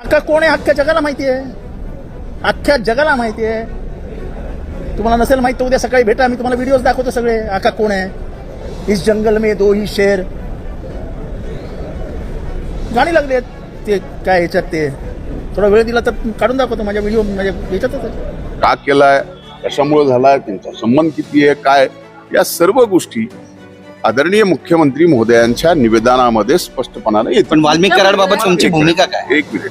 का कोण आहे? अख्ख्या जगाला माहिती आहे. अख्ख्या जगाला माहिती आहे. तुम्हाला नसेल माहिती तर उद्या सकाळी भेटा. मी तुम्हाला व्हिडिओज दाखवतो सगळे. आका कोण आहे? इस जंगल में दो ही शेर. गाणी लागली आहेत. ते काय ह्याच्यात ते? थोडा वेळ दिला तर काढून दाखवतो. माझ्या व्हिडिओ माझ्या याच्यातच. का केलाय? कशामुळे झालाय? त्यांचा संबंध किती आहे? काय? या सर्व गोष्टी आदरणीय मुख्यमंत्री महोदयांच्या निवेदनामध्ये स्पष्टपणाने येतात. पण वाल्मिक कराडबाबत तुमची एक भूमिका काय? एक मिनिट.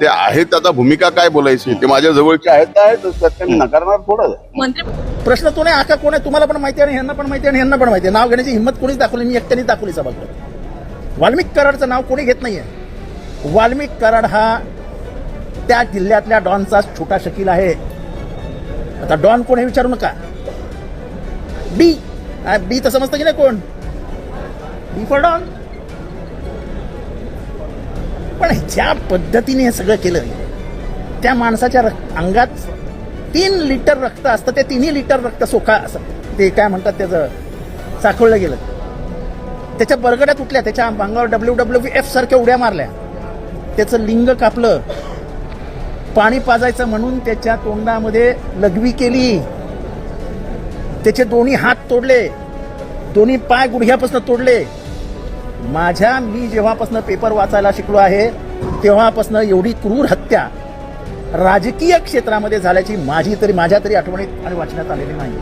ते आहेत आता भूमिका काय बोलायची? ते माझ्या जवळचे आहेत नकारणार थोडं. मंत्री प्रश्न तो नाही आका कोण आहे? तुम्हाला पण माहिती आहे आणि ह्यांना पण माहिती आहे आणि ह्यांना पण माहिती आहे. नाव घेण्याची हिंमत कोणीच दाखवली मी एकट्यानेच दाखवली सभागृहात वाल्मिक कराडचं नाव कोणी घेत नाहीये. वाल्मिक कराड हा त्या जिल्ह्यातल्या डॉनचा छोटा शकील आहे. आता डॉन कोण हे विचारू नका. बी बी तर समजतं की नाही कोण? B for Don. पण ज्या पद्धतीने हे सगळं केलं. त्या माणसाच्या अंगात तीन लिटर रक्त असतं ते तिन्ही लिटर रक्त सोखा असं ते काय म्हणतात त्याचं साखळलं गेलं. त्याच्या बरगड्या तुटल्या त्याच्या अंगावर डब्ल्यू डब्ल्यू एफ सारख्या उड्या मारल्या. त्याचं लिंग कापलं. पाणी पाजायचं म्हणून त्याच्या तोंडामध्ये लघवी केली. त्याचे दोन्ही हात तोडले. दोन्ही पाय गुडघ्यापासून तोडले. माझ्या मी जेव्हापासून पेपर वाचायला शिकलो आहे तेव्हापासून एवढी क्रूर हत्या राजकीय क्षेत्रामध्ये झाल्याची माझी तरी माझ्या तरी आठवणीत आणि वाचण्यात आलेली नाही.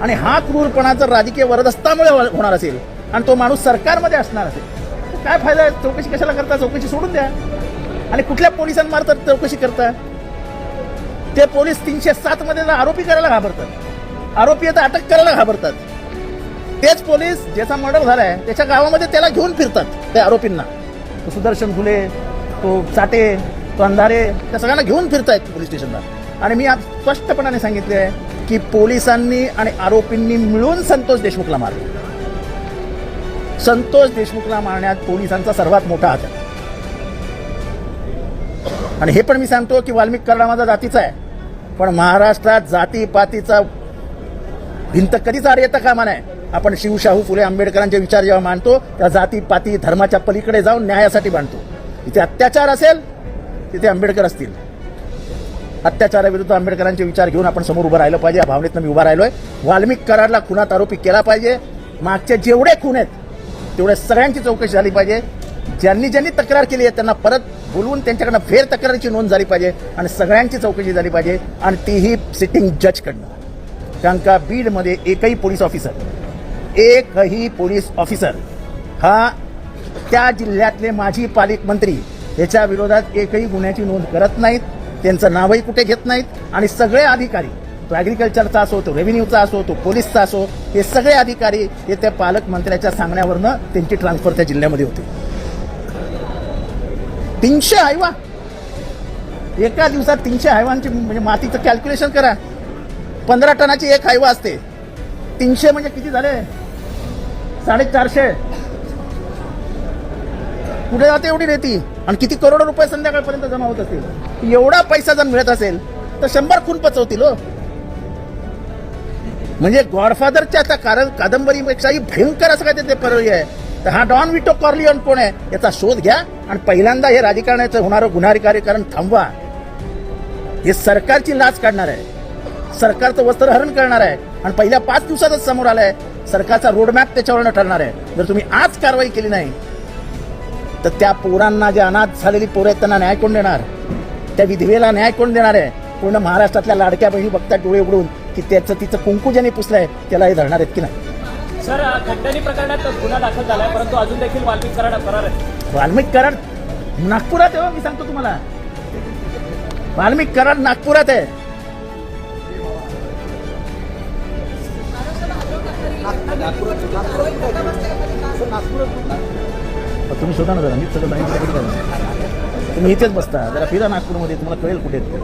आणि हा क्रूरपणा जर राजकीय वरदस्तामुळे हो-, होणार असेल आणि तो माणूस सरकारमध्ये असणार असेल तर काय फायदा आहे? चौकशी कशाला करता? चौकशी सोडून द्या. आणि कुठल्या पोलिसांमार्फत चौकशी करता? ते पोलीस तीनशे सातमध्ये आरोपी करायला घाबरतात आरोपी आता अटक करायला घाबरतात तेच पोलीस ज्याचा मर्डर झालाय त्याच्या गावामध्ये त्याला घेऊन फिरतात त्या आरोपींना. तो सुदर्शन फुले तो चाटे तो अंधारे त्या सगळ्यांना घेऊन फिरतायत पोलीस स्टेशनला. आणि मी आज स्पष्टपणाने सांगितले आहे की पोलिसांनी आणि आरोपींनी मिळून संतोष देशमुखला मारलं. संतोष देशमुखला मारण्यात पोलिसांचा सर्वात मोठा हात आहे. आणि हे पण मी सांगतो की वाल्मिक कराडा माझा जातीचा आहे. पण महाराष्ट्रात जातीपातीचा भिंत कधीच आड येता कामा नये. आपण शिवशाहू फुले आंबेडकरांचे विचार जेव्हा मांडतो त्या जाती पाती धर्माच्या पलीकडे जाऊन न्यायासाठी मांडतो. तिथे अत्याचार असेल तिथे आंबेडकर असतील. अत्याचाराविरुद्ध आंबेडकरांचे विचार घेऊन आपण समोर उभं राहिलं पाहिजे. या भावनेतनं मी उभा राहिलोय. वाल्मिक कराडला खुनात आरोपी केला पाहिजे. मागचे जेवढे खून आहेत तेवढे सगळ्यांची चौकशी झाली पाहिजे. ज्यांनी ज्यांनी तक्रार केली आहे त्यांना परत बोलवून त्यांच्याकडनं फेर तक्रारीची नोंद झाली पाहिजे आणि सगळ्यांची चौकशी झाली पाहिजे. आणि तीही सिटिंग जजकडनं कारण का बीडमध्ये एकही पोलीस ऑफिसर एकही पोलीस ऑफिसर हा त्या जिल्ह्यातले माजी पालकमंत्री याच्या विरोधात एकही गुन्ह्याची नोंद करत नाहीत. त्यांचं नावही कुठे घेत नाहीत. आणि सगळे अधिकारी तो ॲग्रिकल्चरचा असो तो रेव्हेन्यूचा असो तो पोलीसचा असो हे सगळे अधिकारी हे त्या पालकमंत्र्याच्या सांगण्यावरनं त्यांची ट्रान्सफर त्या जिल्ह्यामध्ये होते. तीनशे हायवा. एका दिवसात तीनशे हायवांची म्हणजे मातीचं कॅल्क्युलेशन करा. पंधरा टनाची एक हायवा असते. तीनशे म्हणजे किती झाले? साडेचारशे. कुठे जाते एवढी रेती? आणि किती करोड रुपये संध्याकाळपर्यंत जमा होत असतील? एवढा पैसा जर मिळत असेल तर शंभर खून पचवतील हो. म्हणजे गॉडफादरच्या त्या कारण कादंबरीपेक्षाही भयंकर असं काय ते पर्याय आहे. तर हा डॉन विटो कॉर्लियन कोण आहे याचा शोध घ्या आणि पहिल्यांदा हे राजकारणाचं होणारं गुन्हारी कार्यकरण थांबवा. हे सरकारची लाच काढणार आहे. सरकारचं वस्त्रहरण करणार आहे. आणि पहिल्या पाच दिवसातच समोर आलाय सरकारचा रोडमॅप त्याच्यावरनं ठरणार आहे. जर तुम्ही आज कारवाई केली नाही तर त्या पोरांना जे अनाथ झालेली पोरं आहेत त्यांना न्याय कोण देणार? त्या विधवेला न्याय कोण देणार आहे? पूर्ण महाराष्ट्रातल्या लाडक्या बहिणी बघतात डोळे उघडून की त्याचं तिचं कुंकू ज्याने पुसलंय त्याला हे धरणार आहेत की नाही? सर खंडणी प्रकरणात गुन्हा दाखल झालाय परंतु अजून देखील वाल्मिक कराड फरार आहे. वाल्मिक कराड नागपुरात आहे हो, मी सांगतो तुम्हाला. वाल्मिक कराड नागपुरात आहे. तुम्ही शोधा ना जरा मीच सगळं सांगितलं काय. तुम्ही इथेच बसता. जरा फिरा नागपूरमध्ये तुम्हाला कळेल कुठे तरी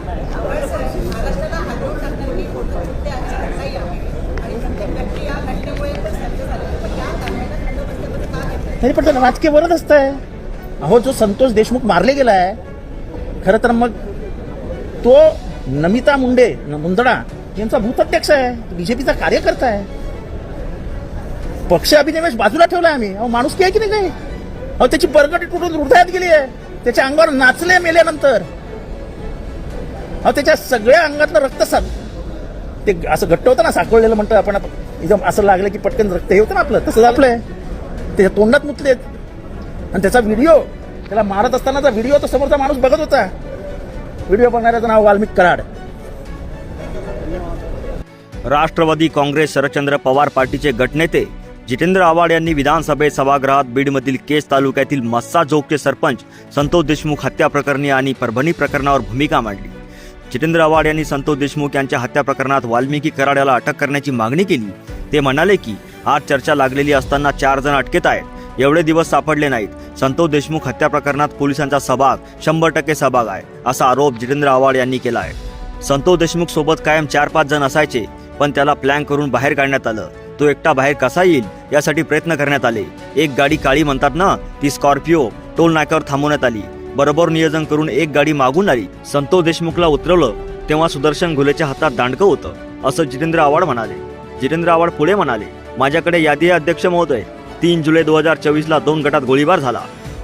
नाही पण त्याला राजकीय असत असतंय. अहो जो संतोष देशमुख मारले गेला आहे खरं तर मग तो नमिता मुंडे न- मुंदडा यांचा भूताध्यक्ष आहे. बीजेपीचा कार्यकर्ता आहे. पक्ष अभिनिवेश बाजूला ठेवलाय आम्ही. अहो माणूस आहे की नाही काही? अहो त्याची बरगट कुठून हृदयात गेली आहे. त्याच्या अंगावर नाचले मेल्यानंतर. अहो त्याच्या सगळ्या अंगातलं रक्त साप ते असं घट्ट होतं ना साखळलेलं म्हणतो आपण. एकदम असं लागलं की पटकन रक्त हे होतं ना आपलं तसं झालंय त्याच्या तोंडात मुतलेत. आणि त्याचा व्हिडिओ त्याला मारत असतानाचा व्हिडिओ तो समोरचा माणूस बघत होता. व्हिडिओ बघणाऱ्याचं नाव वाल्मिक कराड. राष्ट्रवादी काँग्रेस शरदचंद्र पवार पार्टीचे गटनेते जितेंद्र आव्हाड यांनी विधानसभेत सभागृहात बीडमधील केस तालुक्यातील मस्सा जोगचे सरपंच संतोष देशमुख हत्या प्रकरणी आणि परभणी प्रकरणावर भूमिका मांडली. जितेंद्र आव्हाड यांनी संतोष देशमुख यांच्या हत्या प्रकरणात वाल्मिकी कराड याला अटक करण्याची मागणी केली. ते म्हणाले की आज चर्चा लागलेली असताना चार जण अटकेत आहेत. एवढे दिवस सापडले नाहीत. संतोष देशमुख हत्या प्रकरणात पोलिसांचा सहभाग शंभर टक्के सहभाग आहे असा आरोप जितेंद्र आव्हाड यांनी केला आहे. संतोष देशमुख सोबत कायम चार पाच जण असायचे पण त्याला प्लॅन करून बाहेर काढण्यात आलं. तो एकटा बाहेर कसा येईल यासाठी प्रयत्न करण्यात आले. एक गाडी काळी म्हणतात ना ती स्कॉर्पिओ टोल नाक्यावर थांबवण्यात आली. बरोबर नियोजन करून एक गाडी मागून आली. संतोष देशमुखला उतरवलं. तेव्हा सुदर्शन घुलेच्या हातात दांडकं होतं. असं जितेंद्र आव्हाड म्हणाले. जितेंद्र आव्हाड पुढे म्हणाले माझ्याकडे यादी अध्यक्ष महोदय. तीन जुलै दोन हजार चोवीसला दोन गटात गोळीबार झाला.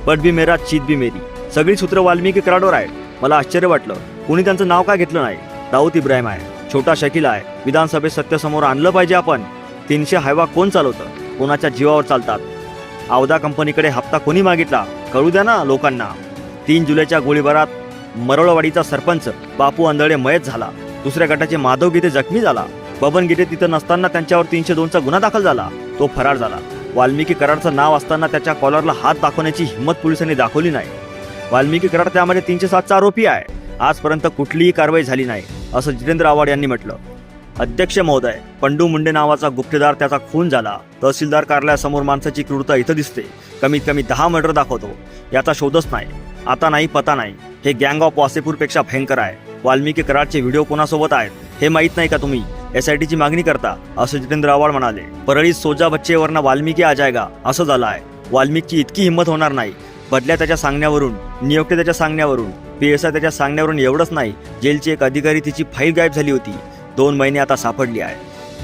पट बी मेरा चीत बी मेरी. सगळी सूत्र वाल्मिकी कराडवर आहेत. मला आश्चर्य वाटलं. कुणी त्यांचं नाव का घेतलं नाही? दाऊद इब्राहिम आहे. छोटा शकील आहे. विधानसभेत सत्यसमोर आणलं पाहिजे आपण. तीनशे हायवा कोण चालवतं? कोणाच्या जीवावर चालतात? आवदा कंपनीकडे हप्ता कोणी मागितला? कळू द्या ना लोकांना. तीन जुलैच्या गोळीबारात मरळवाडीचा सरपंच बापू आंधळे मयत झाला. दुसऱ्या गटाचे माधव गीते जखमी झाला. बबन गीते तिथं नसताना त्यांच्यावर तीनशे दोनचा गुन्हा दाखल झाला. तो फरार झाला. वाल्मिकी कराडचं नाव असताना त्याच्या कॉलरला हात दाखवण्याची हिंमत पोलिसांनी दाखवली नाही. वाल्मिकी कराड त्यामध्ये तीनशे सातचा आरोपी आहे. आजपर्यंत कुठलीही कारवाई झाली नाही असं जितेंद्र आव्हाड यांनी म्हटलं. अध्यक्ष महोदय पंडू मुंडे नावाचा गुप्तदार त्याचा खून झाला. तहसीलदार कार्यालयासमोर माणसाची क्रूरता इथं दिसते. कमीत कमी दहा मर्डर दाखवतो. याचा शोधच नाही. आता नाही पता नाही. हे गँग ऑफ वासेपूरपेक्षा भयंकर आहे. वाल्मिकी कराडचे व्हिडिओ कोणासोबत आहेत हे माहीत नाही का तुम्ही? एस आय टीची मागणी करता असं जितेंद्र आव्हाड म्हणाले. परळीत सोजा बच्चेवरनं वाल्मिकी आ जायगा असं झालं आहे. वाल्मिकची इतकी हिंमत होणार नाही. बदल्या त्याच्या सांगण्यावरून नियुक्ती त्याच्या सांगण्यावरून पी एस आय त्याच्या सांगण्यावरून एवढंच नाही. जेलची एक अधिकारी तिची फाईल गायब झाली होती. दोन महिने आता सापडली आहे.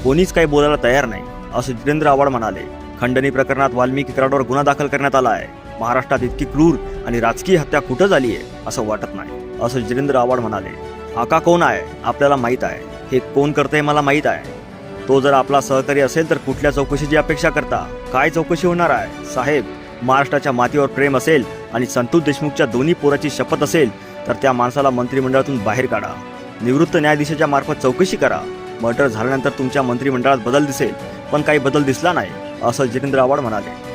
कोणीच काही बोलायला तयार नाही असं जितेंद्र आव्हाड म्हणाले. खंडणी प्रकरणात वाल्मिकी कराडवर गुन्हा दाखल करण्यात आला आहे. महाराष्ट्रात इतकी क्रूर आणि राजकीय हत्या कुठं झाली आहे असं वाटत नाही असं जितेंद्र आव्हाड म्हणाले. आका कोण आहे आपल्याला माहीत आहे. हे कोण करतंय मला माहीत आहे. तो जर आपला सहकारी असेल तर कुठल्या चौकशीची अपेक्षा करता? काय चौकशी होणार आहे? साहेब महाराष्ट्राच्या मातीवर प्रेम असेल आणि संतोष देशमुखच्या दोन्ही पोराची शपथ असेल तर त्या माणसाला मंत्रिमंडळातून बाहेर काढा. निवृत्त न्यायाधीशाच्या मार्फत चौकशी करा. मर्डर झाल्यानंतर तुमच्या मंत्रिमंडळात बदल दिसेल पण काही बदल दिसला नाही असं जितेंद्र आव्हाड म्हणाले.